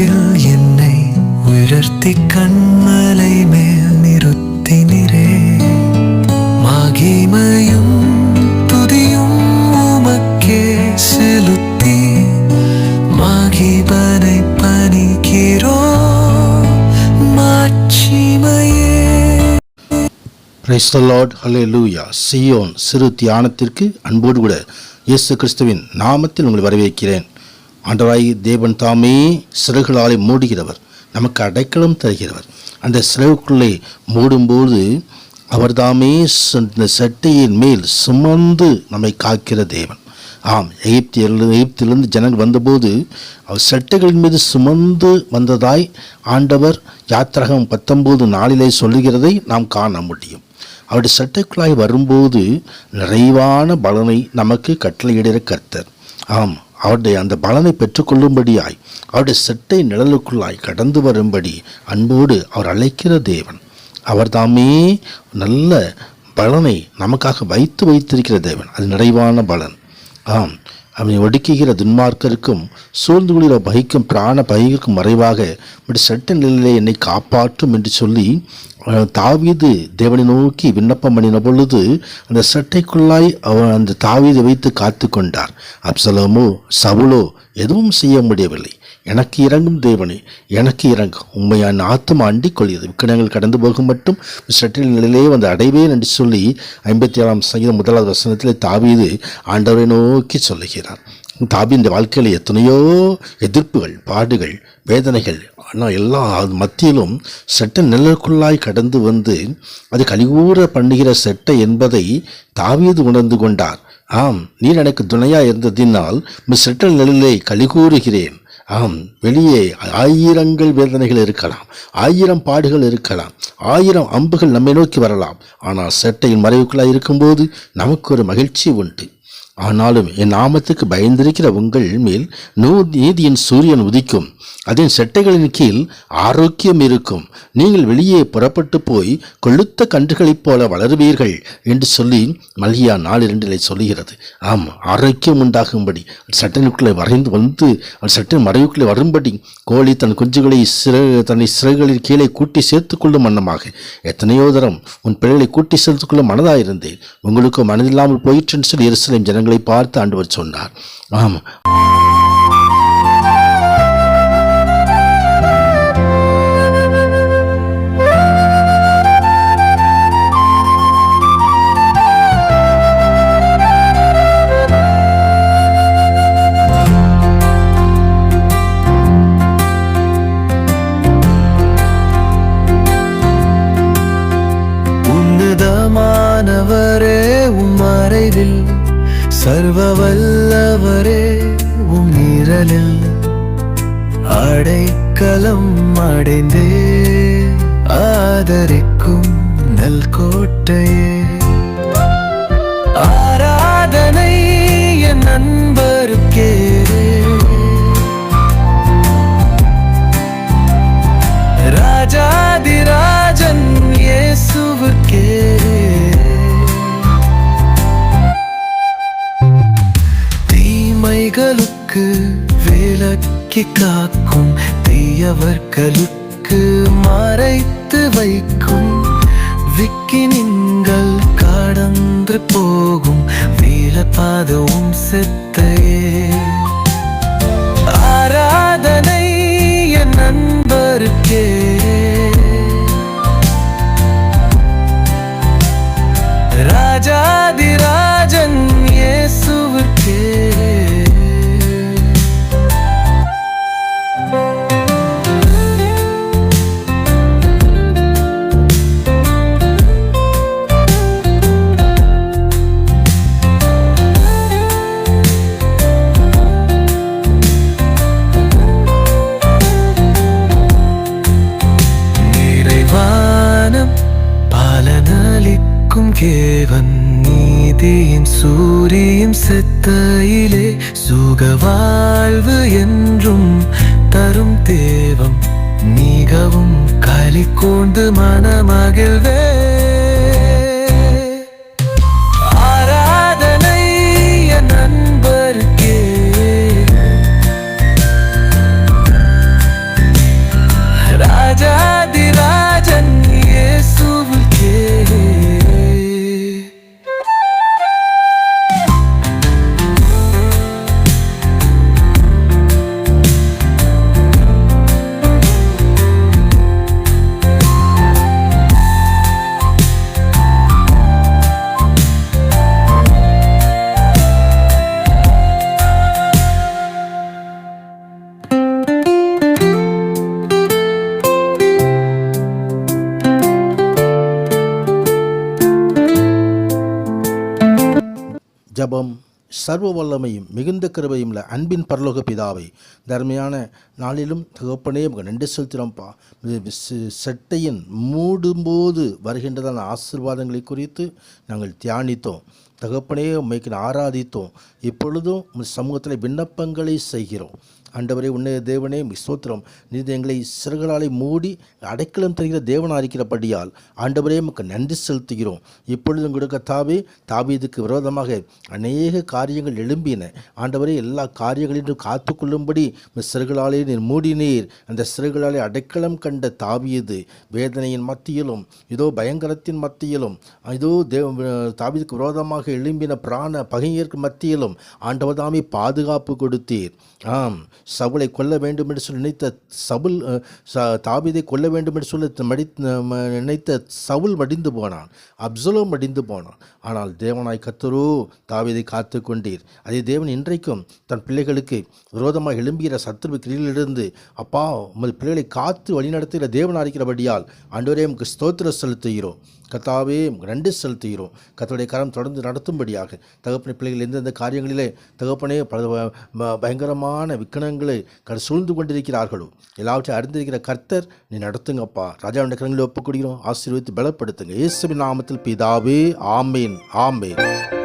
சிலுவையில் என்னை உயர்த்தி கண்மலை மேல் நிறுத்தினிரே. மகிமையும் துதியும் உமக்கே செலுத்தி மகிபனை பணிக்கிறோ. மாட்சிமையே. பிரைஸ் ஹலே லூயா சியோன் சிறு தியானத்திற்கு அன்போடு கூட இயேசு கிறிஸ்துவின் நாமத்தில் உங்களை வரவேற்கிறேன். ஆண்டவாய் தேவன் தாமே சிறகுகளாலே மூடுகிறவர் நமக்கு அடைக்கலம் தருகிறவர். அந்த சிறகுக்குள்ளே மூடும்போது அவர் தாமே இந்த சட்டையின் மேல் சுமந்து நம்மை காக்கிற தேவன். ஆம் எகிப்தியர்கள் எகிப்திலிருந்து ஜனங்கள் வந்தபோது அவர் சட்டைகளின் மீது சுமந்து வந்ததாய் ஆண்டவர் யாத்திரகம் பத்தொன்பது நாளிலே சொல்லுகிறதை நாம் காண முடியும். அவருடைய சட்டைக்குள்ளாய் வரும்போது நிறைவான பலனை நமக்கு கட்டளையிடுகிற கர்த்தர். ஆம் அவருடைய அந்த பலனை பெற்றுக்கொள்ளும்படியாய் அவருடைய சட்டை நிழலுக்குள்ளாய் கடந்து வரும்படி அன்போடு அவர் அழைக்கிற தேவன். அவர்தாமே நல்ல பலனை நமக்காக வைத்து வைத்திருக்கிற தேவன். அது நிறைவான பலன். ஆம். அவனை ஒடுக்குகிற துன்மார்க்கருக்கும் சூழ்ந்து கொள்கிற பகிக்கும் பிராண பகைக்கும் மறைவாக இப்படி சட்ட நிலையிலே என்னை காப்பாற்றும் என்று சொல்லி தாவீது தேவனை நோக்கி விண்ணப்பம் பண்ணின பொழுது அந்த சட்டைக்குள்ளாய் அவன் அந்த தாவீதை வைத்து காத்து கொண்டார் அப்சலமோ சவுலோ எதுவும் செய்ய முடியவில்லை. எனக்கு இறங்கும் தேவனே எனக்கு இறங்கும் உண்மையான ஆத்மா அண்டிக்கொள்கிறது. விக்கடங்கள் கடந்து போகும் மட்டும் சட்டில் நிலையிலே வந்து அடைவேன் என்று சொல்லி ஐம்பத்தி ஏழாம் சங்கீதம் முதலாவது வசனத்தில் தாவீது ஆண்டவரை நோக்கி சொல்லுகிறார். தாபி இந்த வாழ்க்கையில் எத்தனையோ எதிர்ப்புகள் பாடுகள் வேதனைகள் ஆனால் எல்லா மத்தியிலும் செட்டை நிழலுக்குள்ளாய் கடந்து வந்து அது கலிகூற பண்ணுகிற செட்டை என்பதை தாவீது உணர்ந்து கொண்டார். ஆம் நீர் எனக்கு துணையாக இருந்ததினால் மிஸ் செட்டல் நிழலை கலிகூறுகிறேன். ஆம் வெளியே ஆயிரங்கள் வேதனைகள் இருக்கலாம் ஆயிரம் பாடுகள் இருக்கலாம் ஆயிரம் அம்புகள் நம்மை நோக்கி வரலாம். ஆனால் சட்டையின் மறைவுக்குள்ளாக இருக்கும்போது நமக்கு ஒரு மகிழ்ச்சி உண்டு. ஆனாலும் என் நாமத்துக்கு பயந்திருக்கிற உங்கள் மேல் நூ நீதியின் சூரியன் உதிக்கும். அதன் செட்டைகளின் கீழ் ஆரோக்கியம் இருக்கும். நீங்கள் வெளியே புறப்பட்டு போய் கொழுத்த கன்றுகளைப் போல வளருவீர்கள் என்று சொல்லி மல்கியா நாலு இரண்டிலே சொல்லுகிறது. ஆம் ஆரோக்கியம் உண்டாகும்படி. சட்டனுக்குள்ளே வரைந்து வந்து சட்டின் மறைவுக்குள்ளே வரும்படி கோழி தன் குஞ்சுகளை சிறகு தன்னை சிறகுகளின் கீழே கூட்டி சேர்த்து கொள்ளும் வண்ணமாக. எத்தனையோ தரம் உன் பிள்ளைகளை கூட்டி சேர்த்துக் கொள்ளும் மனதாயிருந்தேன். உங்களுக்கு மனதில்லாமல் போயிற்றுன்னு சொல்லி எருசலேம் ஜனங்களை பார்த்து ஆண்டவர் சொன்னார். ஆமாம். சர்வ வல்லவரே உம் நிரலில் அடைக்கலம் அடைந்தே ஆதரிக்கும் நல் கோட்டையே விலக்கி காக்கும் தீயவர்களுக்கு மறைத்து வைக்கும். விக்கி நீங்கள் கடந்து போகும் வீலபாதவும் செத்தையே. ஆராதனை என் நண்பருக்கே. பலனளிக்கும் கேவன் நீதியின் சூரியன் செத்தையிலே சுக வாழ்வு என்றும் தரும் தேவம் மிகவும் களி கூர்ந்து மனமகிழ்வே. ஜெபம் சர்வ வல்லமையும் மிகுந்த கிருபையும் இல்லை அன்பின் பரலோக பிதாவை. தர்மையான நாளிலும் தகப்பனே உங்கள் நன்றி செலுத்தினோம்ப்பா செட்டையின் மூடும்போது வருகின்றதான ஆசீர்வாதங்களை குறித்து நாங்கள் தியானித்தோம். தகப்பனே உண்மைக்கு ஆராதித்தோம். இப்பொழுதும் சமூகத்தில் விண்ணப்பங்களை செய்கிறோம். ஆண்டவரே உன்னைய தேவனே மிஸ்தோத்திரம் ஸ்தோத்திரம். நீர் எங்களை சிறுகளாலை மூடி அடைக்கலம் தருகிற தேவனாக இருக்கிறபடியால் ஆண்டவரே உமக்கு நன்றி செலுத்துகிறோம். இப்பொழுது உங்களுக்கு தாவே தாவீதுக்கு விரோதமாக அநேக காரியங்கள் எழும்பின. ஆண்டவரே எல்லா காரியங்களிலும் காத்துக்கொள்ளும்படி கொள்ளும்படி சிறுகளாலே நீர் மூடினீர். அந்த சிறுகளாலே அடைக்கலம் கண்ட தாவியது வேதனையின் மத்தியிலும் இதோ பயங்கரத்தின் மத்தியிலும் இதோ தேவ தாவீதுக்கு விரோதமாக எழும்பின பிராண பகைஞருக்கு மத்தியிலும் ஆண்டவர் தாமே பாதுகாப்பு கொடுத்தீர். ஆம். சவுலை கொல்ல வேண்டும் என்று சொல்லி நினைத்த சவுல் தாபிதை கொல்ல வேண்டும் என்று சொல்லி மடி நினைத்த சவுல் மடிந்து போனான். அப்சலோ மடிந்து போனான். ஆனால் தேவனாய் கத்தரோ தாவிதை காத்து கொண்டீர். அதே தேவன் இன்றைக்கும் தன் பிள்ளைகளுக்கு விரோதமாக எழும்புகிற சத்துரு கிரியிலிருந்து அப்பா உமது பிள்ளைகளை காத்து வழிநடத்துகிற தேவனாக இருக்கிறபடியால் அன்றுவரையும் ஸ்தோத்திர செலுத்துகிறோம். கத்தாவே நன்றி செலுத்துகிறோம் கத்தோடைய கரம் தொடர்ந்து நடத்தும்படியாக. தகப்பனை பிள்ளைகள் எந்தெந்த காரியங்களிலே தகப்பனே பல ப- பயங்கரமான விக்கனங்களை கட சூழ்ந்து கொண்டிருக்கிறார்களோ எல்லாவற்றையும் அறிந்திருக்கிற கர்த்தர் நீ நடத்துங்கப்பா. ராஜாவுடைய கரங்களை ஒப்புக்கொடுகிறோம் ஆசீர்வதித்து பலப்படுத்துங்க. இயேசுவின் நாமத்தில் பிதாவே ஆமேன் ஆமேன்.